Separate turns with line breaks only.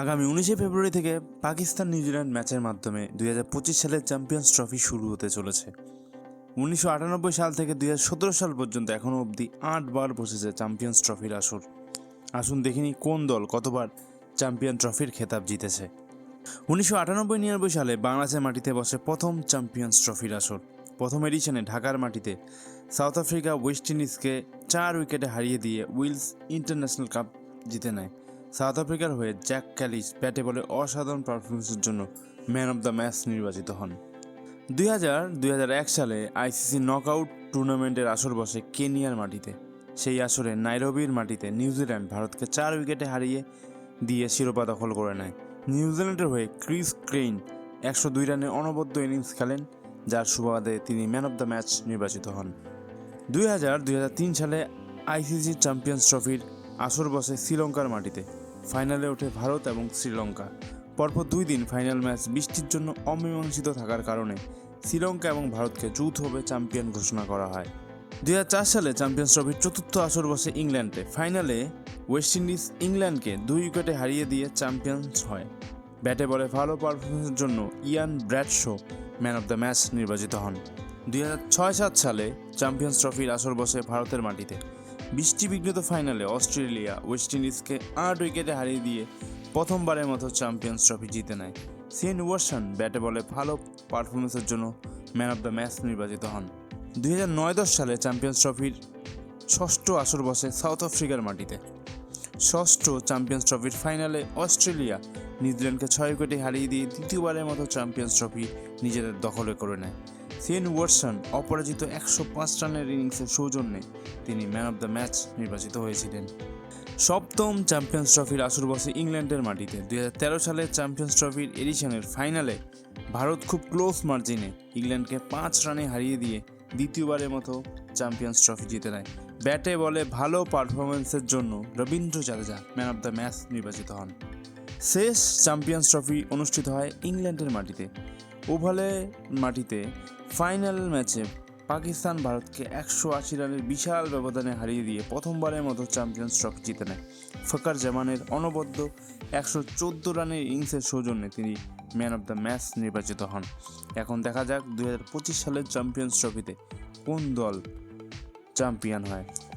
আগামী উনিশে ফেব্রুয়ারি থেকে পাকিস্তান নিউজিল্যান্ড ম্যাচের মাধ্যমে দুই সালের চ্যাম্পিয়ন্স ট্রফি শুরু হতে চলেছে উনিশশো সাল থেকে দুই সাল পর্যন্ত এখনও অবধি আটবার বসেছে চ্যাম্পিয়ন্স ট্রফির আসর আসুন দেখিনি কোন দল কতবার চ্যাম্পিয়ন ট্রফির খেতাব জিতেছে উনিশশো আটানব্বই নিরানব্বই সালে বাংলাদেশের মাটিতে বসে প্রথম চ্যাম্পিয়ন্স ট্রফির আসর প্রথম এডিশনে ঢাকার মাটিতে সাউথ আফ্রিকা ওয়েস্ট ইন্ডিজকে চার উইকেটে হারিয়ে দিয়ে উইলস ইন্টারন্যাশনাল কাপ জিতে নেয় সাউথ আফ্রিকার হয়ে জ্যাক ক্যালিস ব্যাটে বলে অসাধারণ পারফরমেন্সের জন্য ম্যান অব দ্য ম্যাচ নির্বাচিত হন দুই হাজার দুই হাজার এক সালে আইসিসি নকআউট টুর্নামেন্টের আসর বসে কেনিয়ার মাটিতে সেই আসরে নাইরোবির মাটিতে নিউজিল্যান্ড ভারতকে চার উইকেটে হারিয়ে দিয়ে শিরোপা দখল করে নেয় নিউজিল্যান্ডের হয়ে ক্রিস ক্রেইন একশো দুই রানে অনবদ্য ইনিংস খেলেন যার সুবাদে তিনি ম্যান অব দ্য ম্যাচ নির্বাচিত হন দুই হাজার দুই হাজার তিন সালে আইসিসি চ্যাম্পিয়ন্স ট্রফির আসর বসে শ্রীলঙ্কার মাটিতে ফাইনালে ওঠে ভারত এবং শ্রীলঙ্কা পরপর দুই দিন ফাইনাল ম্যাচ বৃষ্টির জন্য অমীমাংসিত থাকার কারণে শ্রীলঙ্কা এবং ভারতকে যৌথভাবে চ্যাম্পিয়ন ঘোষণা করা হয় দুই হাজার সালে চ্যাম্পিয়ন্স ট্রফির চতুর্থ আসর বসে ইংল্যান্ডে ফাইনালে ওয়েস্ট ইন্ডিজ ইংল্যান্ডকে দুই উইকেটে হারিয়ে দিয়ে চ্যাম্পিয়ন্স হয় ব্যাটে বলে ভালো পারফরমেন্সের জন্য Ian Bradshaw man of the match নির্বাচিত হন দুই সাত সালে চ্যাম্পিয়ন্স ট্রফির আসর বসে ভারতের মাটিতে বিঘ্নিত ফাইনালে অস্ট্রেলিয়া ওয়েস্ট ইন্ডিজকে আট উইকেটে হারিয়ে দিয়ে প্রথমবারের মতো চ্যাম্পিয়ন্স ট্রফি জিতে নেয় সেন ওয়ার্সন ব্যাটে বলে ভালো পারফরমেন্সের জন্য ম্যান অব দ্য ম্যাচ নির্বাচিত হন দুই দশ সালে চ্যাম্পিয়ন্স ট্রফির ষষ্ঠ আসর বসে সাউথ আফ্রিকার মাটিতে ষষ্ঠ চ্যাম্পিয়ন্স ট্রফির ফাইনালে অস্ট্রেলিয়া নিউজিল্যান্ডকে ছয় উইকেটে হারিয়ে দিয়ে দ্বিতীয়বারের মতো চ্যাম্পিয়ন্স ট্রফি নিজেদের দখলে করে নেয় সেন ওয়ার্সন অপরাজিত একশো পাঁচ রানের ইনিংসের সৌজন্যে তিনি ম্যান অব দ্য ম্যাচ নির্বাচিত হয়েছিলেন সপ্তম চ্যাম্পিয়ন্স ট্রফির আসর বসে ইংল্যান্ডের মাটিতে দুই তেরো সালের চ্যাম্পিয়ন্স ট্রফির এডিশনের ফাইনালে ভারত খুব ক্লোজ মার্জিনে ইংল্যান্ডকে পাঁচ রানে হারিয়ে দিয়ে দ্বিতীয়বারের মতো চ্যাম্পিয়ন্স ট্রফি জিতে নেয় ব্যাটে বলে ভালো পারফরমেন্সের জন্য Ravindra Jadeja man of the match নির্বাচিত হন শেষ চ্যাম্পিয়ন্স ট্রফি অনুষ্ঠিত হয় ইংল্যান্ডের মাটিতে ওভালে মাটিতে ফাইনাল ম্যাচে পাকিস্তান ভারতকে একশো আশি রানের বিশাল ব্যবধানে হারিয়ে দিয়ে প্রথমবারের মতো চ্যাম্পিয়ন্স ট্রফি জিতে নেয় ফকার জামানের অনবদ্য একশো চোদ্দো রানের ইনিংসের সৌজন্যে তিনি ম্যান অব দ্য ম্যাচ নির্বাচিত হন এখন দেখা যাক দু সালের চ্যাম্পিয়ন্স ট্রফিতে কোন দল চ্যাম্পিয়ন হয়